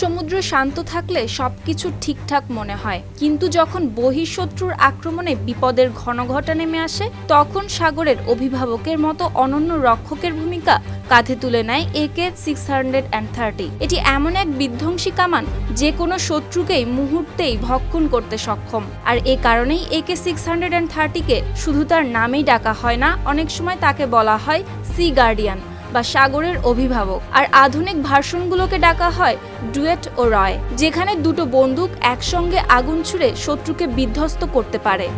সমুদ্র শান্ত থাকলে সবকিছু ঠিকঠাক মনে হয়। কিন্তু যখন বহিঃশত্রুর আক্রমণে বিপদের ঘনঘটা নেমে আসে, তখন সাগরের অভিভাবকের মতো অনন্য রক্ষকের ভূমিকা কাঁধে তুলে নেয় একে সিক্স হান্ড্রেড অ্যান্ড থার্টি। এটি এমন এক বিধ্বংসী কামান, যে কোনো শত্রুকেই মুহূর্তেই ভক্ষণ করতে সক্ষম। আর এ কারণেই একে সিক্স হান্ড্রেড অ্যান্ড থার্টিকে শুধু তার নামেই ডাকা হয় না, অনেক সময় তাকে বলা হয় সি গার্ডিয়ান। বা সাগরের অভিভাবক। আর আধুনিক ভার্সনগুলোকে ডাকা হয় ডুয়েট ও রয়, যেখানে দুটো বন্দুক একসঙ্গে আগুন ছুড়ে শত্রুকে বিধ্বস্ত করতে পারে।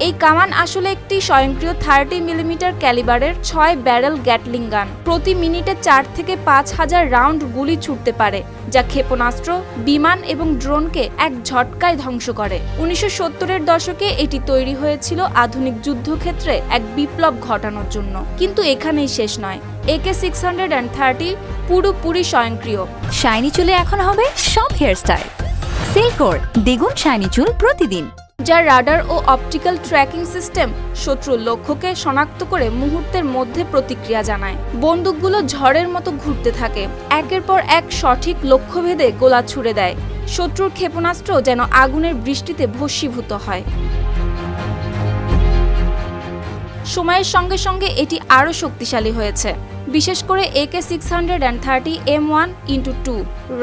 এই কামান আসলে একটি স্বয়ংক্রিয় থার্টি মিলিমিটার ক্যালিবারের ছয় ব্যারেল গ্যাটলিং গান। প্রতি মিনিটে চার থেকে পাঁচ হাজার রাউন্ড গুলি ছুটতে পারে, যা ক্ষেপণাস্ত্র, বিমান এবং ড্রোনকে এক ঝটকায় ধ্বংস করে। উনিশশো সত্তরের দশকে এটি তৈরি হয়েছিল আধুনিক যুদ্ধক্ষেত্রে এক বিপ্লব ঘটানোর জন্য। কিন্তু এখানেই শেষ নয়। একে সিক্স হান্ড্রেড অ্যান্ড থার্টি পুরোপুরি স্বয়ংক্রিয়। শাইনি চুলে এখন হবে সব হেয়ারস্টাইল। সিল্কোর দ্বিগুণ শাইনি চুল প্রতিদিন। যার রাডার ও অপটিক্যাল ট্র্যাকিং সিস্টেম শত্রুর লক্ষ্যকে শনাক্ত করে মুহূর্তের মধ্যে প্রতিক্রিয়া জানায়। বন্দুকগুলো ঝড়ের মতো ঘুরতে থাকে। একের পর এক সঠিক লক্ষ্যভেদে গোলা ছুড়ে দেয়। শত্রুর ক্ষেপণাস্ত্র যেন আগুনের বৃষ্টিতে ভস্মীভূত হয়। সময়ের সঙ্গে সঙ্গে এটি আরও শক্তিশালী হয়েছে। বিশেষ করে AK six hundred and thirty M one into two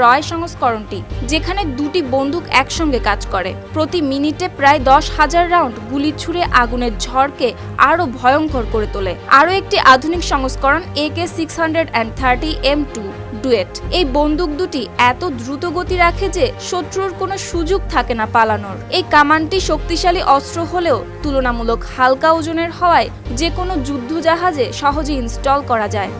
রয় সংস্করণটি, যেখানে দুটি বন্দুক একসঙ্গে কাজ করে। প্রতি মিনিটে প্রায় দশ হাজার রাউন্ড গুলি ছুড়ে আগুনের ঝড়কে আরও ভয়ঙ্কর করে তোলে। আরও একটি আধুনিক সংস্করণ AK six hundred and thirty M two duet. এই বন্দুক দুটি এত দ্রুত গতি রাখে যে শত্রুর কোনো সুযোগ থাকে না পালানোর। এই কামানটি শক্তিশালী অস্ত্র হলেও তুলনামূলক হালকা ওজনের হওয়ায় যে কোনো যুদ্ধ জাহাজে সহজে ইনস্টল করা যায়।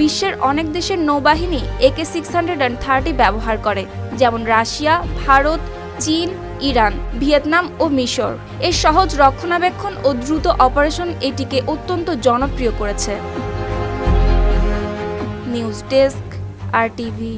বিশ্বের অনেক দেশের নৌবাহিনী একে সিক্স হান্ড্রেড অ্যান্ড থার্টি ব্যবহার করে, যেমন রাশিয়া, ভারত, চীন, ইরান, ভিয়েতনাম ও মিশর। এর সহজ রক্ষণাবেক্ষণ ও দ্রুত অপারেশন এটিকে অত্যন্ত জনপ্রিয় করেছে। News desk, R TV.